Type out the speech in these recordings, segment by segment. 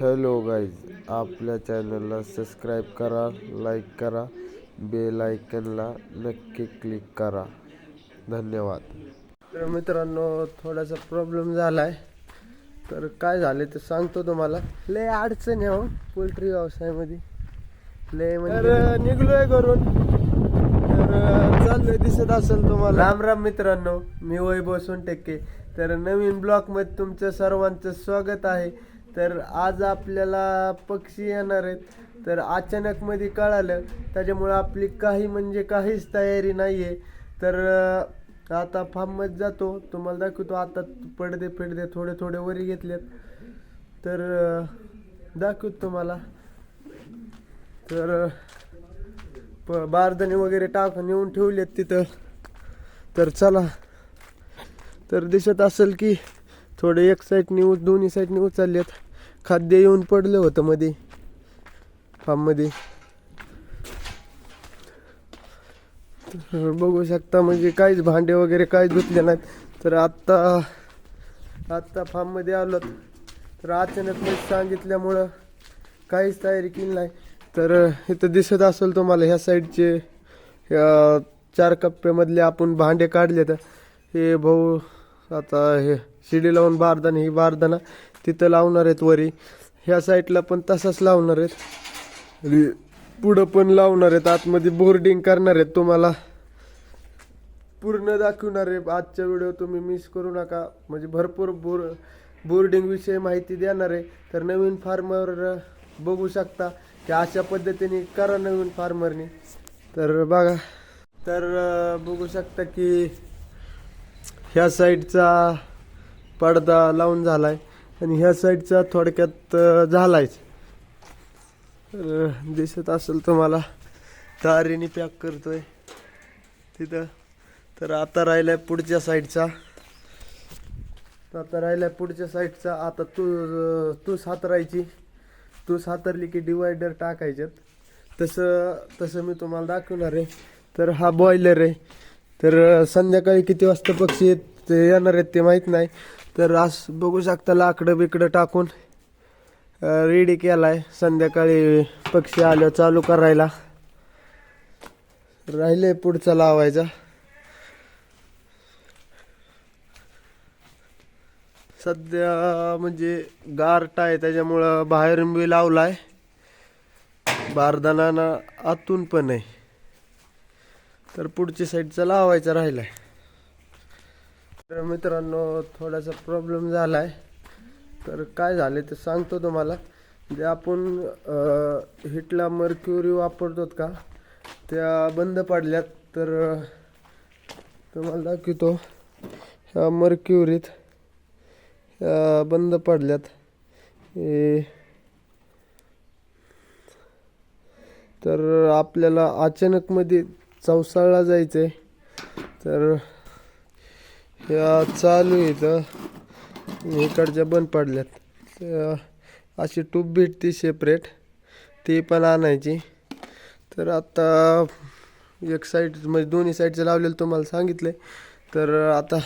Hello guys आपल्या चॅनलला subscribe करा लाईक करा बेल आयकनला नक्की क्लिक करा. धन्यवाद. तर मित्रांनो थोडासा प्रॉब्लेम झाला आहे तर काय झाले ते सांगतो तुम्हाला. लय अडचण आहे हो पोल्ट्री व्यवसायामध्ये. लय म्हणजे निघलोय करून तर चाललोय दिसत असेल तुम्हाला. राम राम मित्रांनो मी वैभव सोनटेके तर नवीन ब्लॉगमध्ये तुमचं सर्वांचं स्वागत आहे. तर आज आपल्याला पक्षी येणार आहेत. तर अचानक मध्ये कळालं त्याच्यामुळे आपली काही म्हणजे काहीच तयारी नाही आहे तर आता फार्ममध्ये जातो. तुम्हाला दाखवतो आता पडदे पडदे थोडे थोडे वरी घेतलेत. तर दाखवत तुम्हाला. तर प बारदणी वगैरे टाकून येऊन ठेवलेत तिथं. तर चला. तर दिसत असेल की थोडं एक साईडनी उच दोन्ही साईडनी उचललेत खाद्य येऊन पडलं होतं मध्ये. फार्ममध्ये तर बघू शकता म्हणजे काहीच भांडे वगैरे काहीच धुतले नाहीत. तर आत्ता आत्ता फार्ममध्ये आलो तर अचानक मी सांगितल्यामुळं काहीच तयारी केली नाही. तर इथं दिसत असेल तुम्हाला ह्या साईडचे चार कप्प्यामधले आपण भांडे काढले तर हे भाऊ आता हे शिडी लावून बारदाना ही बारदाना तिथं लावणार आहेत वरी. ह्या साईडला पण तसाच लावणार आहेत. पुढं पण लावणार आहेत. आतमध्ये बोर्डिंग करणार आहेत तुम्हाला. पूर्ण दाखवणार आहे. आजचा व्हिडिओ तुम्ही मिस करू नका. म्हणजे भरपूर बोर बोर्डिंग विषयी माहिती देणार आहे. तर नवीन फार्मर बघू शकता की अशा पद्धतीने करा नवीन फार्मरने तर बघा. तर बघू शकता की ह्या साईडचा पडदा लावून झालाय. आणि ह्या साईडचा थोडक्यात अं, झालायच. दिसत असेल तुम्हाला तारीने पॅक करतोय. तिथं तर आता राहिलाय पुढच्या साईडचा. आता राहिलाय पुढच्या साईडचा आता तू तूस हातरायची तूस हातरली की डिवायडर टाकायच्यात. तसं तसं मी तुम्हाला दाखवणार आहे. तर हा बॉयलर आहे. तर संध्याकाळी किती वाजता पक्षी येत ते येणार आहेत ते माहीत नाही. तर आज बघू शकता लाकडं बिकडं टाकून रेडी केलाय. संध्याकाळी पक्षी आलं चालू करायला. राहिले पुढचा लावायचा. सध्या म्हणजे गारटा आहे त्याच्यामुळं बाहेरून बी लावलाय. बारदाना आतून पण आहे. तर पुढची साईडचा लावायचा राहिलाय. तर मित्रांनो थोडासा प्रॉब्लेम झाला आहे तर काय झाले ते सांगतो तुम्हाला. जे आपण हिटला मर्क्युरी वापरतो का त्या बंद पडल्यात. तर तुम्हाला दाखवतो. ह्या मर्क्युरीत बंद पडल्यात. हे तर आपल्याला अचानकमध्ये चौसाळला जायचं आहे तर चालू इथं. इकडच्या बंद पडल्यात. तर अशी टूब भेटती सेपरेट ती पण आणायची. तर आता एक साईड म्हणजे दोन्ही साईडचं लावलेलं तुम्हाला सांगितलंय तर आता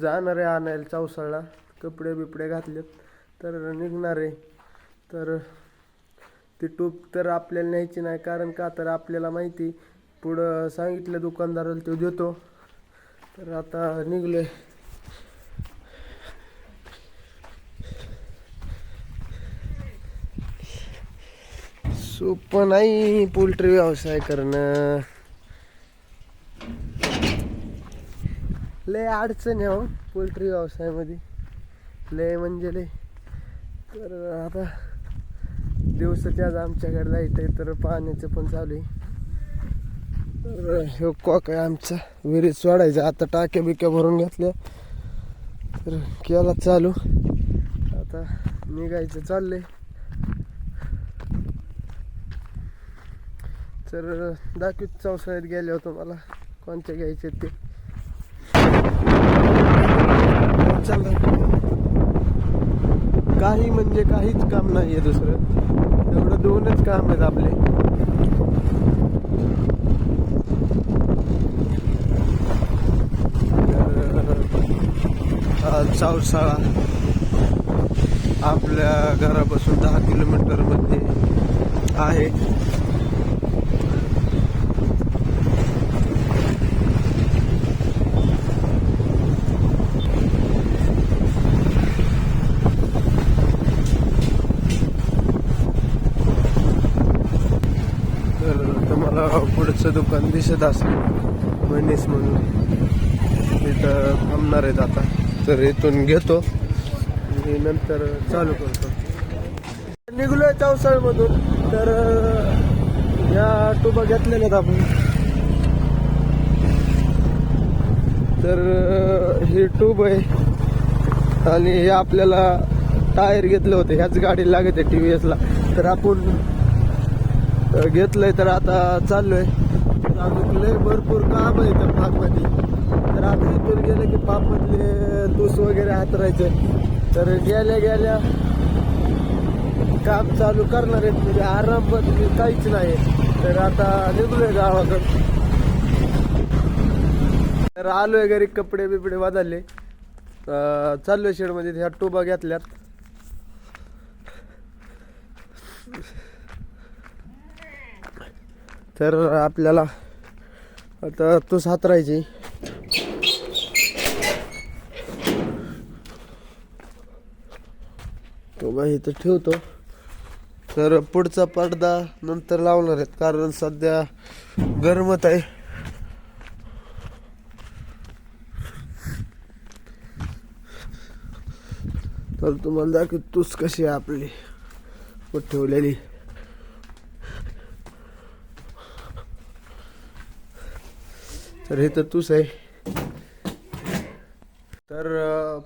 जाणार आहे आणायला चौसाळला. कपडे बिपडे घातलेत. तर निघणार आहे. तर ती टूब तर आपल्याला न्यायची नाही. कारण का तर आपल्याला माहिती पुढं सांगितलं दुकानदाराला तो देतो. तर आता निघलोय. सोपं नाही पोल्ट्री व्यवसाय करणं. लय अडचण आहे हो पोल्ट्री व्यवसायामध्ये. लय म्हणजे लय. तर आता दिवसाच्या आज आमच्याकडे लाइट आहे तर पाण्याचं पण चालू आहे. तर ह्यो कॉक आहे आमचा. विहिरीत सोडायचा. आता टाक्या बिक्या भरून घेतल्या. तर केला चालू. आता निघायचं चाललंय. तर दाखवीत चौसाळ्यात गेले होतो मला. कोणत्या घ्यायचे ते. चाललं काही म्हणजे काहीच काम नाही आहे दुसरं. एवढं दोनच काम आहेत आपले. चावसाळा आपल्या घरापासून दहा किलोमीटरमध्ये आहे. तर तुम्हाला पुढचं दुकान दिसत असेल मनीस म्हणून. तिथं थांबणार आहेत आता. तर इथून घेतो. आणि नंतर चालू करतो. निघलोय चौसाळ मधून तर या टुबा घेतलेल्या आहेत आपण. तर ही टूब आहे. आणि हे आपल्याला टायर घेतले होते. ह्याच गाडी लागत आहे टी व्ही एसला तर आपण घेतलंय तर आता चाललोय. तर अजून लय भरपूर काम आहे त्या भागमध्ये. आता इथून गेलं की फार्ममधले तूस वगैरे हातरायचे. तर गेल्या गेल्या काम चालू करणार आहेत. म्हणजे आराम काहीच नाही. तर आता निघलोय गावाकडं. तर आलोय घरी कपडे बिपडे बदलले. अं, चाललोय शेडमध्ये ह्या टोबा घेतल्यात. तर आपल्याला आता तूस हातरायची. मग इथं ठेवतो. तर पुढचा पडदा नंतर लावणार आहेत. कारण सध्या गरमत आहे. तर तुम्हाला दाखव तूच कशी आहे आपली ठेवलेली. तर हे तर तूच आहे. तर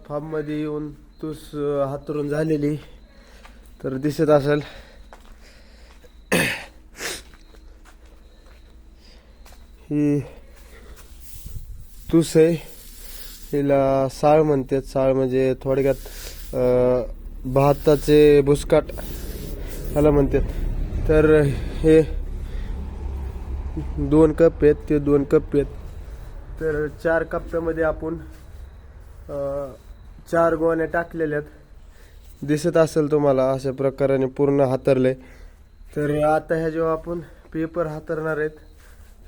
फार्ममध्ये येऊन तूस हातरून झालेली. तर दिसत असेल. ही तुस आहे. हिला साळ म्हणतात. साळ म्हणजे थोडक्यात भाताचे भुसकाट ह्याला म्हणतात. तर हे दोन कप आहेत ते दोन कप आहेत. तर चार कप्प्यामध्ये आपण चार गोण्या टाकलेल्या आहेत. दिसत असेल तुम्हाला अशा प्रकाराने पूर्ण हातरले. तर आता ह्या जेव्हा आपण पेपर हातरणार आहेत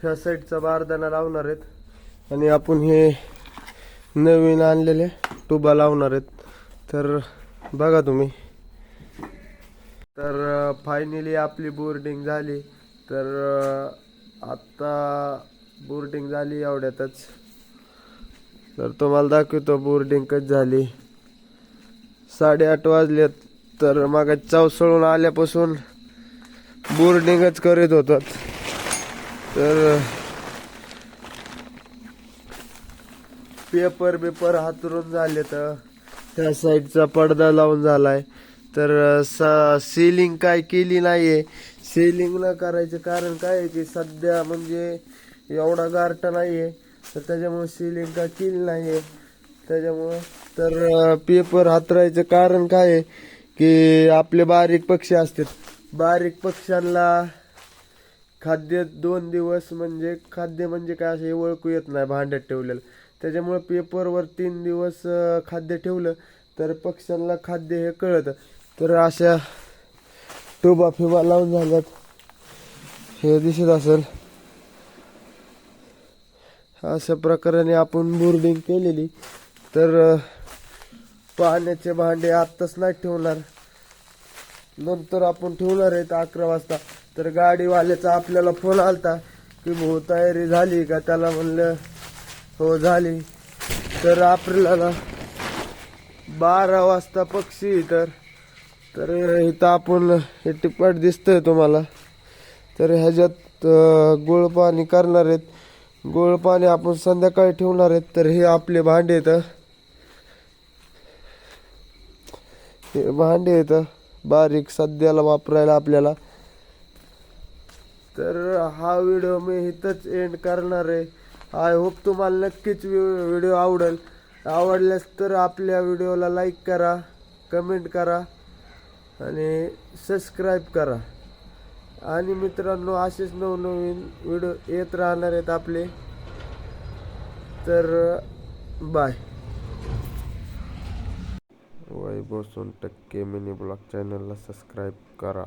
ह्या साईडचा बारदाना लावणार आहेत आणि आपण हे नवीन आणलेले टुबा लावणार आहेत. तर बघा तुम्ही. तर फायनली आपली बोर्डिंग झाली. तर आत्ता आता बोर्डिंग झाली एवढ्यातच. तर तुम्हाला दाखवतो बोर्डिंग कच झाली. साडेआठ वाजलेत तर मग चवसळून आल्यापासून बोर्डिंगच करीत होतात. तर पेपर पेपर हातरून झाले तर त्या साईडचा पडदा लावून झालाय. तर सेलिंग काय केली नाहीये. सेलिंग न करायचं कारण काय आहे की सध्या म्हणजे एवढा गारटा नाहीये. तर त्याच्यामुळे सेलिंग काय केली नाहीये. त्याच्यामुळं तर पेपर हातरायचं कारण काय आहे की आपले बारीक पक्षी असतात. बारीक पक्ष्यांना खाद्य दोन दिवस म्हणजे खाद्य म्हणजे काय असं हे ओळखू येत नाही भांड्यात ठेवलेलं. त्याच्यामुळे पेपरवर तीन दिवस खाद्य ठेवलं तर पक्ष्यांना खाद्य हे कळतं. तर अशा टोबा फिबा लावून झाल्यात. हे दिसत असेल. अशा प्रकाराने आपण बोर्डिंग केलेली. तर पाण्याचे भांडे आत्ताच नाही ठेवणार. नंतर आपण ठेवणार आहेत अकरा वाजता. तर गाडीवाल्याचा आपल्याला फोन आलता की भाऊ तयारी झाली का? त्याला म्हणलं हो झाली. तर आपल्याला बारा वाजता पक्षी तर तर इथं आपण हे टिपट दिसतंय तुम्हाला. तर ह्याच्यात गोळ पाणी करणार आहेत. गोळ पाणी आपण संध्याकाळी ठेवणार आहेत. तर हे आपले भांडे आहेत हे भांडे आहेत बारीक सध्याला वापरायला आपल्याला. तर हा व्हिडिओ मी इथंच एंड करणार आहे. आय होप तुम्हाला नक्कीच व्हिडिओ आवडेल. आवडल्यास तर आपल्या व्हिडिओला लाईक करा कमेंट करा आणि सबस्क्राईब करा. आणि मित्रांनो असेच नवनवीन व्हिडिओ येत राहणार आहेत आपले. तर bye Y Vaibhav Sontakke mini blog चॅनलला सबस्क्राईब करा.